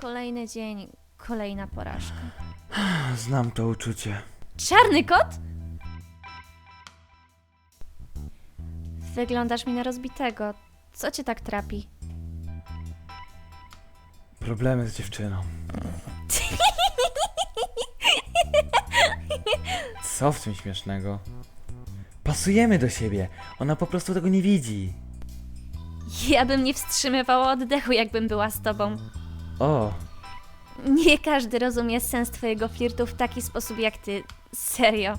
Kolejny dzień, kolejna porażka. Znam to uczucie. Czarny kot? Wyglądasz mi na rozbitego. Co cię tak trapi? Problemy z dziewczyną. Co w tym śmiesznego? Pasujemy do siebie. Ona po prostu tego nie widzi. Ja bym nie wstrzymywała oddechu, jakbym była z tobą. O, Nie każdy rozumie sens twojego flirtu w taki sposób jak ty. Serio.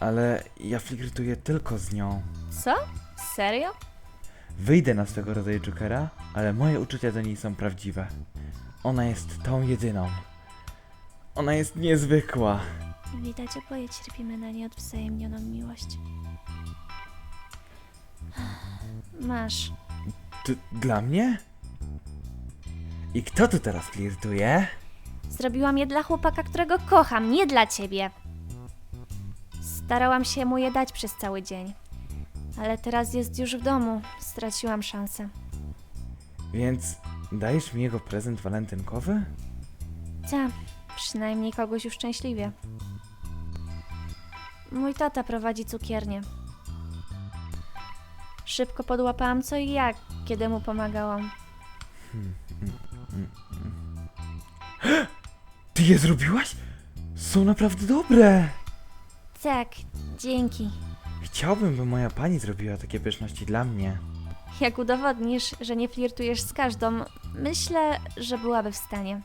ale ja flirtuję tylko z nią. Co? Serio? Wyjdę na swego rodzaju Jokera, ale moje uczucia do niej są prawdziwe. Ona jest tą jedyną. Ona jest niezwykła. Widać, oboje cierpimy na nieodwzajemnioną miłość. Masz. D- dla mnie? I kto tu teraz flirtuje? Zrobiłam je dla chłopaka, którego kocham, nie dla ciebie. Starałam się mu je dać przez cały dzień. Ale teraz jest już w domu. Straciłam szansę. Więc dajesz mi jego prezent walentynkowy? Ta, przynajmniej kogoś uszczęśliwie. Mój tata prowadzi cukiernię. Szybko podłapałam co i jak, kiedy mu pomagałam. Ty je zrobiłaś? Są naprawdę dobre! Tak, dzięki. Chciałbym, by moja pani zrobiła takie pyszności dla mnie. Jak udowodnisz, że nie flirtujesz z każdą, myślę, że byłaby w stanie.